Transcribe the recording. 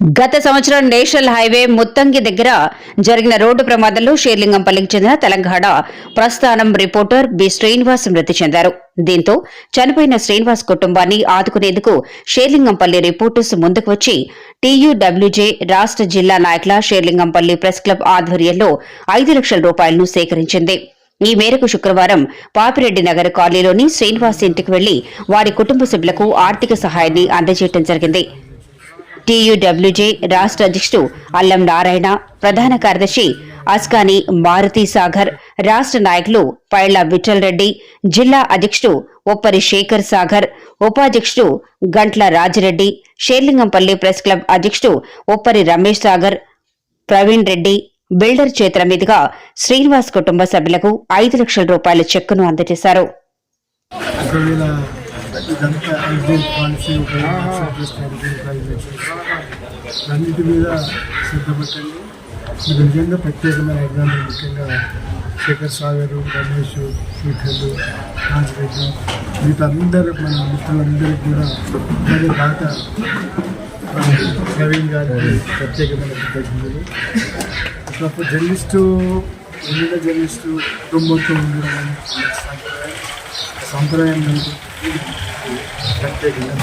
గత సంవత్సరం national highway Muthangi దగ్గర జరిగిన రోడ్డు ప్రమాదంలో షేర్లింగంపల్లికి చెందిన తెలంగాణ ప్రస్థానం రిపోర్టర్ బి శ్రీనివాస్ మృతి చెందారు. దీంతో చనిపోయిన శ్రీనివాస్ కుటుంబాన్ని ఆదుకునేందుకు షేర్లింగంపల్లి రిపోర్టర్స్ ముందుకు వచ్చి టీయూడబ్ల్యూజే రాష్ట్ర జిల్లా నాయకుల షేర్లింగంపల్లి ప్రెస్ క్లబ్ ఆధ్వర్యంలో ఐదు లక్షల రూపాయలను సేకరించింది. ఈ మేరకు శుక్రవారం పాపిరెడ్డి నగర్ కాలనీలోని శ్రీనివాస్ ఇంటికి వెళ్ళి వారి కుటుంబ సభ్యులకు ఆర్థిక సహాయాన్ని అందజేయడం జరిగింది. టీయూడబ్ల్యూజే రాష్ట్ర అధ్యక్షుడు అల్లం నారాయణ ప్రధాన కార్యదర్శి అస్కాని మారుతి సాగర్ రాష్ట్ర నాయకులు పైళ్ళ విఠల్ రెడ్డి జిల్లా అధ్యక్షుడు ఒప్పరి శేఖర్ సాగర్ ఉపాధ్యక్షుడు గంట్ల రాజిరెడ్డి షేర్లింగంపల్లి ప్రెస్ క్లబ్ అధ్యక్షుడు ఒప్పరి రమేష్ సాగర్ ప్రవీణ్ రెడ్డి బిల్డర్ చేతుల మీదుగా శ్రీనివాస్ కుటుంబ సభ్యులకు ఐదు లక్షల రూపాయల చెక్కును అందజేశారు. ఇదంతా ఐదేల్ పాలసీ ఒక అన్నిటి మీద శ్రద్ధ మీరు నిజంగా ప్రత్యేకమైన ఎగ్జాంపుల్ ముఖ్యంగా శేఖర్ సాగర్ రమేష్ శ్రీఖండ్ రాజరెడ్డి మిగతా అందరూ మన మిత్రులందరికీ కూడా అలాగే దాత ప్రవీణ్ గారికి ప్రత్యేకమైన కృతజ్ఞతలు అప్పుడు జర్నలిస్టు జర్నలిస్టు కుటుంబంతో ఉండడం అనేది సంప్రదాయం ప్రత్యేకంగా